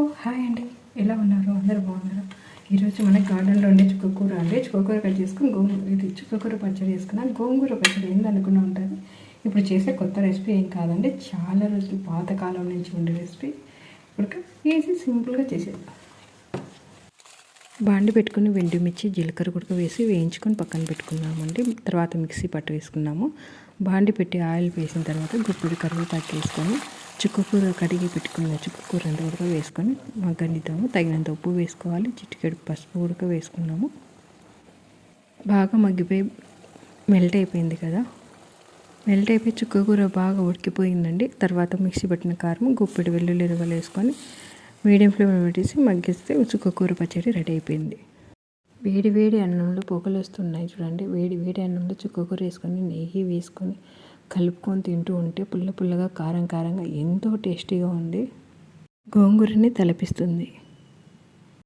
ఓ hi అండి. ఎలా ఉన్నారు? అందరు బాగున్నారు? ఈరోజు మన గార్డెన్లో ఉండే చుక్కకూర అండి. చుక్కకూర కట్ చేసుకుని గోంగూర ఇది చుక్కకూర పచ్చడి చేసుకున్నాను. గోంగూర పచ్చడి ఏంది ఉంటుంది. ఇప్పుడు చేసే కొత్త రెసిపీ ఏం కాదండి. చాలా రోజులు పాతకాలం నుంచి ఉండే రెసిపీ. ఇప్పుడు ఈజీ సింపుల్గా చేసేద్దాం. బాండి పెట్టుకుని వెండి మిర్చి జీలకర్ర కుడక వేసి వేయించుకొని పక్కన పెట్టుకున్నామండి తర్వాత మిక్సీ పట్టు వేసుకున్నాము. బాండి పెట్టి ఆయిల్ వేసిన తర్వాత గుప్పిడి కరివేపాకు వేసుకొని చుక్కకూర కడిగి పెట్టుకున్న చుక్కకూర అంత ఉడక వేసుకొని మగ్గనిద్దాము తగినంత ఉప్పు వేసుకోవాలి. చిటికెడు పసుపు ఉడక వేసుకున్నాము. బాగా మగ్గిపోయి మెల్ట్ అయిపోయింది కదా. మెల్ట్ అయిపోయి చుక్కకూర బాగా ఉడికిపోయిందండి. తర్వాత మిక్సీ పట్టిన కారం గుప్పెడు వెల్లుల్లి ఎరుగలు వేసుకొని మీడియం ఫ్లేమ్ పెట్టేసి మగ్గిస్తే చుక్కకూర పచ్చడి రెడీ అయిపోయింది. వేడి వేడి అన్నంలో పొగలు వస్తున్నాయి చూడండి. వేడి వేడి అన్నంలో చుక్కకూర వేసుకొని నెయ్యి వేసుకొని కలుపుకొని తింటూ ఉంటే పుల్ల పుల్లగా కారం కారంగా ఎంతో టేస్టీగా ఉంది గోంగూరని తలపిస్తుంది.